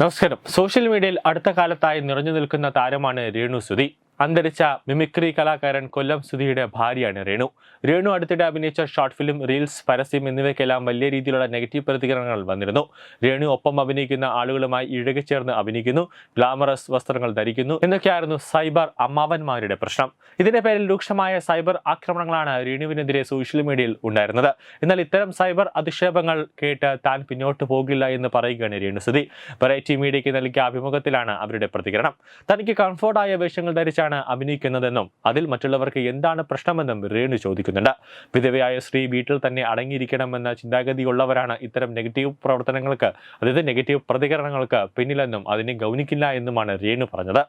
നമസ്കാരം. സോഷ്യൽ മീഡിയയിൽ അടുത്ത കാലത്തായി നിറഞ്ഞു നിൽക്കുന്ന താരമാണ് രേണു സുധി. അന്തരിച്ച മിമിക്രി കലാകാരൻ കൊല്ലം സുധിയുടെ ഭാര്യയാണ് രേണു. രേണു അടുത്തിടെ അഭിനയിച്ച ഷോർട്ട് ഫിലിം റീൽസ് പരസ്യം എന്നിവയ്ക്കെല്ലാം വലിയ രീതിയിലുള്ള നെഗറ്റീവ് പ്രതികരണങ്ങൾ വന്നിരുന്നു. രേണു ഒപ്പം അഭിനയിക്കുന്ന ആളുകളുമായി ഇഴകിച്ചേർന്ന് അഭിനയിക്കുന്നു ഗ്ലാമറസ് വസ്ത്രങ്ങൾ ധരിക്കുന്നു. എന്നൊക്കെയായിരുന്നു സൈബർ അമ്മാവന്മാരുടെ പ്രശ്നം? ഇതിന്റെ പേരിൽ രൂക്ഷമായ സൈബർ ആക്രമണങ്ങളാണ് രേണുവിനെതിരെ സോഷ്യൽ മീഡിയയിൽ ഉണ്ടായിരുന്നത്. എന്നാൽ ഇത്തരം സൈബർ അധിക്ഷേപങ്ങൾ കേട്ട് താൻ പിന്നോട്ട് പോകില്ല എന്ന് പറയുകയാണ് രേണുസുതി വെറൈറ്റി മീഡിയയ്ക്ക് നൽകിയ അഭിമുഖത്തിലാണ് അവരുടെ പ്രതികരണം. തനിക്ക് കംഫോർട്ടായ വേഷങ്ങൾ ധരിച്ചാണ് അഭിനയിക്കുന്നതെന്നും അതിൽ മറ്റുള്ളവർക്ക് എന്താണ് പ്രശ്നമെന്നും രേണു ചോദിക്കുന്നുണ്ട്. വിധവയായ സ്ത്രീ വീട്ടിൽ തന്നെ അടങ്ങിയിരിക്കണമെന്ന ചിന്താഗതിയുള്ളവരാണ് ഇത്തരം നെഗറ്റീവ് പ്രവർത്തനങ്ങൾക്ക് അതായത് നെഗറ്റീവ് പ്രതികരണങ്ങൾക്ക് പിന്നിലെന്നും അതിനെ ഗൗനിക്കില്ല എന്നുമാണ് രേണു പറഞ്ഞത്.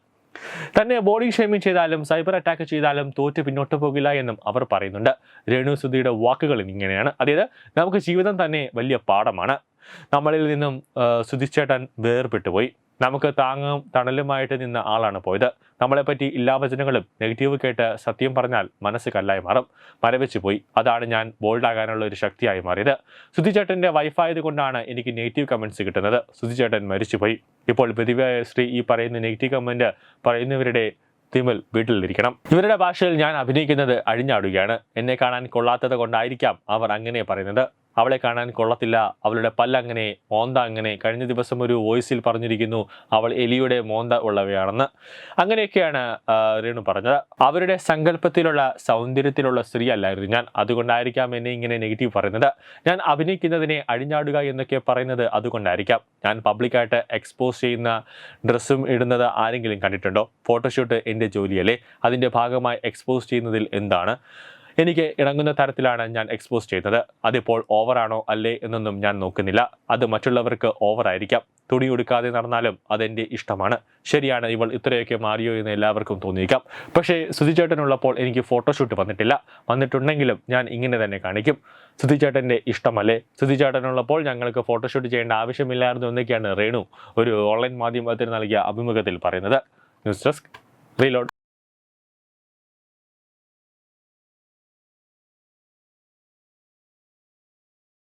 തന്നെ ബോഡി ഷേമിംഗ് ചെയ്താലും സൈബർ അറ്റാക്ക് ചെയ്താലും തോറ്റ് പിന്നോട്ട് പോകില്ല എന്നും അവർ പറയുന്നുണ്ട്. രേണു സുധിയുടെ വാക്കുകൾ ഇങ്ങനെയാണ്. അതായത് നമുക്ക് ജീവിതം തന്നെ വലിയ പാഠമാണ്. നമ്മളിൽ നിന്നും സുധിച്ചേട്ടൻ വേർപെട്ടു പോയി നമുക്ക് താങ്ങും തണലുമായിട്ട് നിന്ന ആളാണ് പോയത്. നമ്മളെപ്പറ്റി എല്ലാ വചനങ്ങളും നെഗറ്റീവ് കേട്ട് സത്യം പറഞ്ഞാൽ മനസ്സ് കല്ലായി മാറും. മരവിച്ചു പോയി. അതാണ് ഞാൻ ബോൾഡാകാനുള്ള ഒരു ശക്തിയായി മാറിയത്. സുധിചേട്ടന്റെ വൈഫായത് കൊണ്ടാണ് എനിക്ക് നെഗറ്റീവ് കമന്റ്സ് കിട്ടുന്നത്. സുധിചേട്ടൻ മരിച്ചുപോയി. ഇപ്പോൾ പ്രതിഭയായ സ്ത്രീ ഈ പറയുന്ന നെഗറ്റീവ് കമന്റ് പറയുന്നവരുടെ തിമിൽ വീട്ടിലിരിക്കണം. ഇവരുടെ ഭാഷയിൽ ഞാൻ അഭിനയിക്കുന്നത് അഴിഞ്ഞാടുകയാണ്. എന്നെ കാണാൻ കൊള്ളാത്തത് കൊണ്ടായിരിക്കാം അവർ അങ്ങനെ പറയുന്നത്. അവളെ കാണാൻ കൊള്ളത്തില്ല. അവളുടെ പല്ലങ്ങനെ മോന്ത അങ്ങനെ. കഴിഞ്ഞ ദിവസം ഒരു വോയിസിൽ പറഞ്ഞിരിക്കുന്നു അവൾ എലിയുടെ മോന്ത ഉള്ളവയാണെന്ന്. അങ്ങനെയൊക്കെയാണ് രേണു പറഞ്ഞത്. അവരുടെ സങ്കല്പത്തിലുള്ള സൗന്ദര്യത്തിലുള്ള സ്ത്രീ അല്ലായിരുന്നു ഞാൻ. അതുകൊണ്ടായിരിക്കാം എന്നെ ഇങ്ങനെ നെഗറ്റീവ് പറയുന്നത്. ഞാൻ അഭിനയിക്കുന്നതിനെ അഴിഞ്ഞാടുക എന്നൊക്കെ പറയുന്നത് അതുകൊണ്ടായിരിക്കാം. ഞാൻ പബ്ലിക്കായിട്ട് എക്സ്പോസ് ചെയ്യുന്ന ഡ്രസ്സും ഇടുന്നത് ആരെങ്കിലും കണ്ടിട്ടുണ്ടോ? ഫോട്ടോഷൂട്ട് എന്റെ ജോലിയല്ലേ? അതിന്റെ ഭാഗമായി എക്സ്പോസ് ചെയ്യുന്നതിൽ എന്താണ്? എനിക്ക് ഇണങ്ങുന്ന തരത്തിലാണ് ഞാൻ എക്സ്പോസ് ചെയ്യുന്നത് അതിപ്പോൾ ഓവറാണോ അല്ലേ എന്നൊന്നും ഞാൻ നോക്കുന്നില്ല. അത് മറ്റുള്ളവർക്ക് ഓവറായിരിക്കാം തുണി ഉടുക്കാതെ നടന്നാലും അതെന്റെ ഇഷ്ടമാണ്. ശരിയാണ് ഇവൾ ഇത്രയൊക്കെ മാറിയോ എന്ന് എല്ലാവർക്കും തോന്നിയേക്കാം. പക്ഷേ സുധിച്ചേട്ടനുള്ളപ്പോൾ എനിക്ക് ഫോട്ടോഷൂട്ട് വന്നിട്ടില്ല. വന്നിട്ടുണ്ടെങ്കിലും ഞാൻ ഇങ്ങനെ തന്നെ കാണിക്കും. സുധിച്ചേട്ടന്റെ ഇഷ്ടമല്ലേ? സുധിച്ചേട്ടനുള്ളപ്പോൾ ഞങ്ങൾക്ക് ഫോട്ടോഷൂട്ട് ചെയ്യേണ്ട ആവശ്യമില്ലായിരുന്നു എന്നൊക്കെയാണ് രേണു ഒരു ഓൺലൈൻ മാധ്യമത്തിന് നൽകിയ അഭിമുഖത്തിൽ പറയുന്നത്. News desk reload.